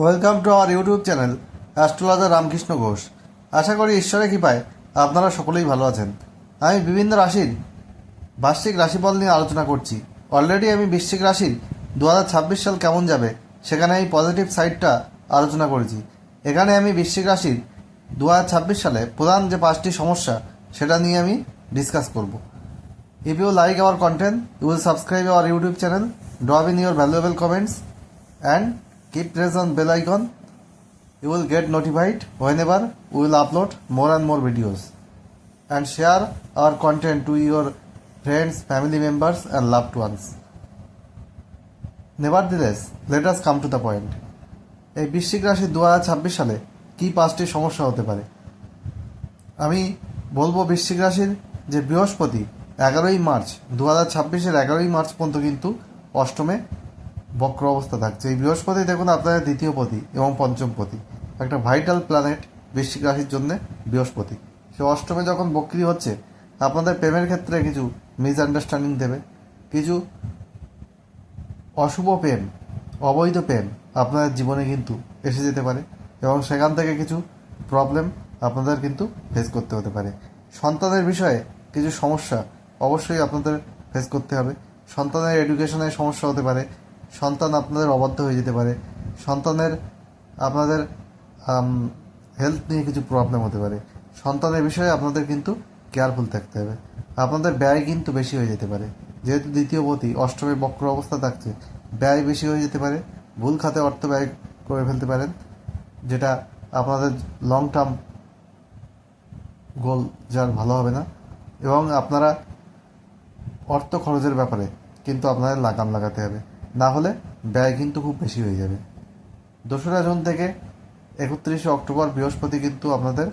Welcome to our YouTube channel astrologer Ramkrishna Ghosh. আশা করি ঈশ্বরের কৃপায় আপনারা সকলেই ভালো আছেন। আমি বিভিন্ন রাশির বার্ষিক রাশিফল নিয়ে আলোচনা করছি। অলরেডি আমি বৃশ্চিক রাশির দু হাজার ছাব্বিশ সাল কেমন যাবে সেখানে আমি পজিটিভ সাইডটা আলোচনা করেছি। এখানে আমি বৃশ্চিক রাশির দু হাজার ছাব্বিশ সালে প্রধান যে পাঁচটি সমস্যা সেটা নিয়ে আমি ডিসকাস করব। If you like our content you will subscribe our YouTube channel, drop in your valuable comments, and keep press on bell icon. You will get notified whenever we will upload more and more videos. And share our content to your friends, family members, and loved ones. Nevertheless, let us come to the point. এই বৃশ্চিক রাশি দু ছাব্বিশ সালে কী পাঁচটি সমস্যা হতে পারে আমি বলব বৃশ্চিক রাশির যে বৃহস্পতি এগারোই মার্চ দু হাজার ছাব্বিশের এগারোই মার্চ পর্যন্ত কিন্তু অষ্টমে বক্র অবস্থা থাকছে। এই বৃহস্পতি দেখুন আপনাদের দ্বিতীয় পতি এবং পঞ্চম পতি। একটা ভাইটাল প্ল্যানেট বৃশ্চিক রাশির জন্য বৃহস্পতি। সে অষ্টমে যখন বক্রি হচ্ছে, আপনাদের প্রেমের ক্ষেত্রে কিছু মিসআন্ডারস্ট্যান্ডিং দেবে। কিছু অশুভ প্রেম, অবৈধ প্রেম আপনাদের জীবনে কিন্তু এসে যেতে পারে এবং সেখান থেকে কিছু প্রবলেম আপনাদের কিন্তু ফেস করতে হতে পারে। সন্তানের বিষয়ে কিছু সমস্যা অবশ্যই আপনাদের ফেস করতে হবে। সন্তানের এডুকেশনের সমস্যা হতে পারে সন্তান আপনাদের অবাধ্য হয়ে যেতে পারে। সন্তানের আপনাদের হেলথ নিয়ে কিছু প্রবলেম হতে পারে। সন্তানের বিষয়ে আপনাদের কিন্তু কেয়ারফুল থাকতে হবে। আপনাদের ব্যয় কিন্তু বেশি হয়ে যেতে পারে। যেহেতু দ্বিতীয় পতি, অষ্টমী বক্র অবস্থা থাকছে, ব্যয় বেশি হয়ে যেতে পারে। ভুল খাতে অর্থ ব্যয় করে ফেলতে পারেন, যেটা আপনাদের লং টার্ম গোল যার ভালো হবে না। এবং আপনারা অর্থ খরচের ব্যাপারে কিন্তু আপনাদের লাগাম লাগাতে হবে। না হলে ব্যয় কিন্তু খুব বেশি হয়ে যাবে। দোসরা জুন থেকে একত্রিশে অক্টোবর বৃহস্পতি কিন্তু আপনাদের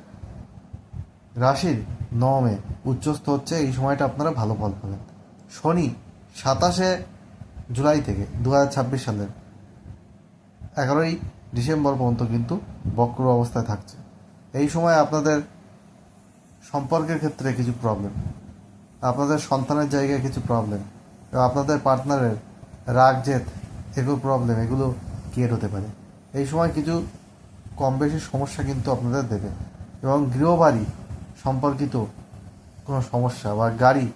রাশির নবমে উচ্চস্থ হচ্ছে, এই সময়টা আপনারা ভালো ফল পাবেন। শনি সাতাশে জুলাই থেকে দু হাজার ছাব্বিশ সালের এগারোই ডিসেম্বর পর্যন্ত কিন্তু বক্র অবস্থায় থাকছে। এই সময় আপনাদের সম্পর্কের ক্ষেত্রে কিছু প্রবলেম আপনাদের সন্তানের জায়গায় কিছু প্রবলেম আপনাদের পার্টনারের রাগ, জেদ, এগুলো প্রবলেম এগুলো ক্রিয়েট হতে পারে। এই সময় কিছু কম বেশি সমস্যা কিন্তু আপনাদের দেবে। এবং গৃহবাড়ি সম্পর্কিত কোনো সমস্যা বা গাড়ি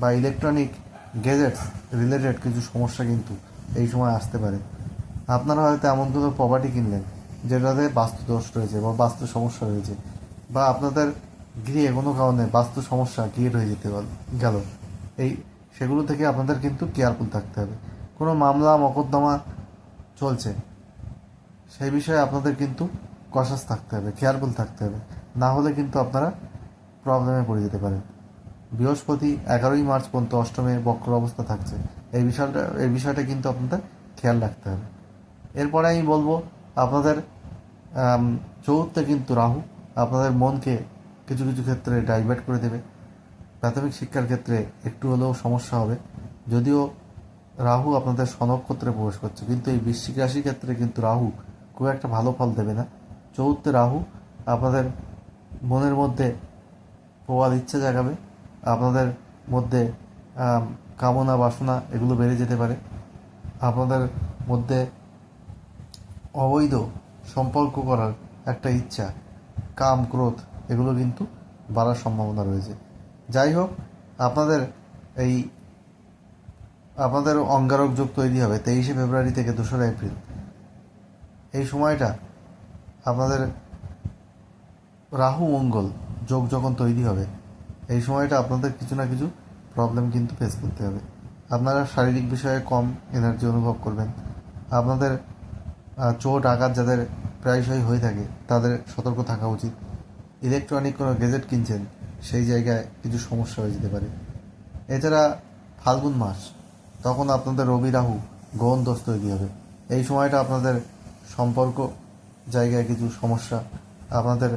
বা ইলেকট্রনিক গ্যাজেটস রিলেটেড কিছু সমস্যা কিন্তু এই সময় আসতে পারে। আপনারা হয়তো এমন কোনো প্রপার্টি কিনলেন যেটাতে বাস্তু দোষ রয়েছে বা বাস্তু সমস্যা রয়েছে বা আপনাদের গৃহে কোনো কারণে বাস্তু সমস্যা ক্রিয়েট হয়ে যেতে গেল। এই সেগুলো থেকে আপনাদের কিন্তু কেয়ারফুল থাকতে হবে। কোনো মামলা, মকদ্দমা চলছে। সেই বিষয়ে আপনাদের কিন্তু কশাস থাকতে হবে কেয়ারফুল থাকতে হবে। না হলে কিন্তু আপনারা প্রবলেমে পড়ে যেতে পারেন। বৃহস্পতি এগারোই মার্চ পর্যন্ত অষ্টমে বক্র অবস্থা থাকছে। এই বিষয়টা এই বিষয়টা কিন্তু আপনাদের খেয়াল রাখতে হবে। এরপরে আমি বলব, আপনাদের চৌথে কিন্তু রাহু। আপনাদের মনকে কিছু কিছু ক্ষেত্রে ডাইভার্ট করে দেবে। প্রাথমিক শিক্ষার ক্ষেত্রে একটু হলেও সমস্যা হবে। যদিও রাহু আপনাদের সনক্ষত্রে প্রবেশ করছে। কিন্তু এই বৃশ্চিক রাশির ক্ষেত্রে কিন্তু রাহু খুব একটা ভালো ফল দেবে না। চৌথে রাহু আপনাদের মনের মধ্যে প্রবাদ ইচ্ছা জাগাবে। আপনাদের মধ্যে কামনা, বাসনা এগুলো বেড়ে যেতে পারে। আপনাদের মধ্যে অবৈধ সম্পর্ক করার একটা ইচ্ছা, কাম, ক্রোধ এগুলো কিন্তু বাড়ার সম্ভাবনা রয়েছে। যাই হোক, আপনাদের এই আপনাদের অঙ্গারক যোগ তৈরি হবে তেইশে ফেব্রুয়ারি থেকে দোসরা এপ্রিল। এই সময়টা আপনাদের রাহু, মঙ্গল যোগ যখন তৈরি হবে, এই সময়টা আপনাদের কিছু না কিছু প্রবলেম কিন্তু ফেস করতে হবে। আপনারা শারীরিক বিষয়ে কম এনার্জি অনুভব করবেন। আপনাদের চোট, আঘাত যাদের প্রায়শই হয়ে থাকে, তাদের সতর্ক থাকা উচিত। ইলেকট্রনিক কোনো গেজেট কিনছেন, সেই জায়গায় কিছু সমস্যা হয়ে যেতে পারে। এছাড়া ফাল্গুন মাস তখন আপনাদের রবি রাহু গহন দোষ তৈরি হবে এই সময়টা আপনাদের সম্পর্ক, জায়গায় কিছু সমস্যা, আপনাদের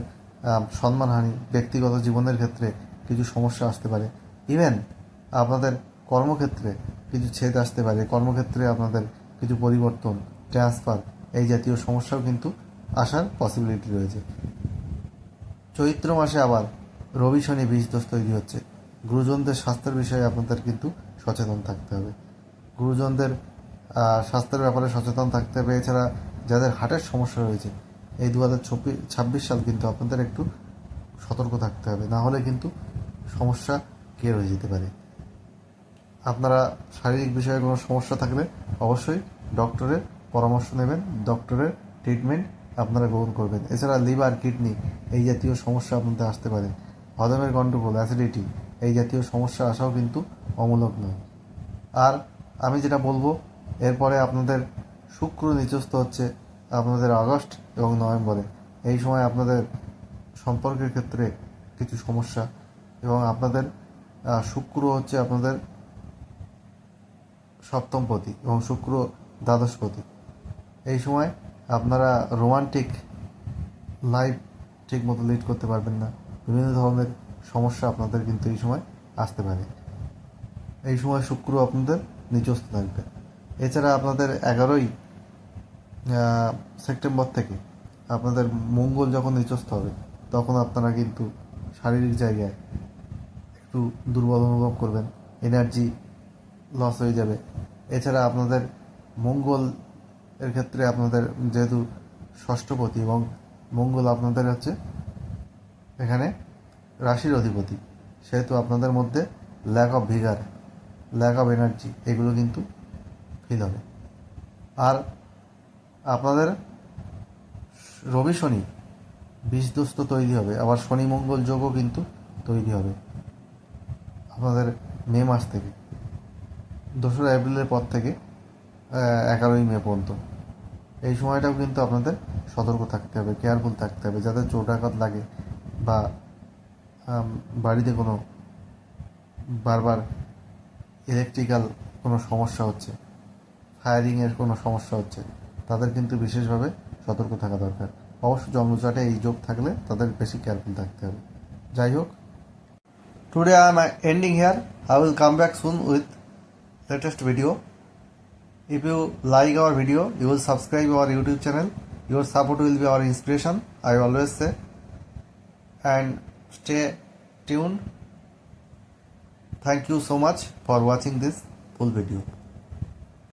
সম্মানহানি, ব্যক্তিগত জীবনের ক্ষেত্রে কিছু সমস্যা আসতে পারে। ইভেন আপনাদের কর্মক্ষেত্রে কিছু ছেদ আসতে পারে। কর্মক্ষেত্রে আপনাদের কিছু পরিবর্তন ট্রান্সফার এই জাতীয় সমস্যাও কিন্তু আসার পসিবিলিটি রয়েছে। চৈত্র মাসে আবার রবি শনি বীজ দোষ তৈরি হচ্ছে। গুরুজনদের স্বাস্থ্যের বিষয়ে আপনাদের কিন্তু সচেতন থাকতে হবে। গুরুজনদের স্বাস্থ্যের ব্যাপারে সচেতন থাকতে হবে। এছাড়া যাদের হার্টের সমস্যা রয়েছে, এই দু হাজার ছাব্বিশ সাল কিন্তু আপনাদের একটু সতর্ক থাকতে হবে। না হলে কিন্তু সমস্যা কে হয়ে যেতে পারে। আপনারা শারীরিক বিষয়ে কোনো সমস্যা থাকলে অবশ্যই ডক্টরের পরামর্শ নেবেন, ডক্টরের ট্রিটমেন্ট আপনারা গ্রহণ করবেন। এছাড়া লিভার, কিডনি এই জাতীয় সমস্যা আপনাদের আসতে পারে। হজমের গণ্ডগোল অ্যাসিডিটি এই জাতীয় সমস্যা আসাও কিন্তু অমূলক নয়। আর আমি যেটা বলব, এরপরে আপনাদের শুক্র নিচস্থ হচ্ছে আপনাদের আগস্ট এবং নভেম্বরে। এই সময় আপনাদের সম্পর্কের ক্ষেত্রে কিছু সমস্যা এবং আপনাদের শুক্র হচ্ছে আপনাদের সপ্তমপতি এবং শুক্র দ্বাদশপতি। এই সময় আপনারা রোমান্টিক লাইফ ঠিক মতো লিড করতে পারবেন না। বিভিন্ন ধরনের সমস্যা আপনাদের কিন্তু এই সময় আসতে পারে। এই সময় শুক্র আপনাদের নিচস্থ থাকবে। এছাড়া আপনাদের এগারোই সেপ্টেম্বর থেকে আপনাদের মঙ্গল যখন নিচস্থ হবে, তখন আপনারা কিন্তু শারীরিক জায়গায় একটু দুর্বল অনুভব করবেন এনার্জি লস হয়ে যাবে। এছাড়া আপনাদের মঙ্গল এর ক্ষেত্রে আপনাদের যেহেতু ষষ্ঠপতি এবং মঙ্গল আপনাদের হচ্ছে এখানে রাশির অধিপতি, সেহেতু আপনাদের মধ্যে lack of vigour lack of energy এগুলো কিন্তু ফিল হবে। আর আপনাদের রবি শনি, বিষদোস্ত তৈরি হবে। আবার শনি মঙ্গল যোগও কিন্তু তৈরি হবে। আপনাদের মে মাস থেকে, দোসরা এপ্রিলের পর থেকে এগারোই মে পর্যন্ত। এই সময়টাও কিন্তু আপনাদের সতর্ক থাকতে হবে কেয়ারফুল থাকতে হবে, যাতে চোটাঘাত লাগে বা বাড়িতে কোনো বারবার ইলেকট্রিক্যাল কোনো সমস্যা হচ্ছে ফায়ারিংয়ের কোনো সমস্যা হচ্ছে তাদের কিন্তু বিশেষভাবে সতর্ক থাকা দরকার অবশ্য জন্মচাটে এই যোগ থাকলে তাদের বেশি কেয়ারফুল থাকতে হবে যাই হোক today I am ending here I will come back soon with latest video If you like our video, you will subscribe our YouTube channel. Your support will be our inspiration, I always say. And stay tuned. Thank you so much for watching this full video.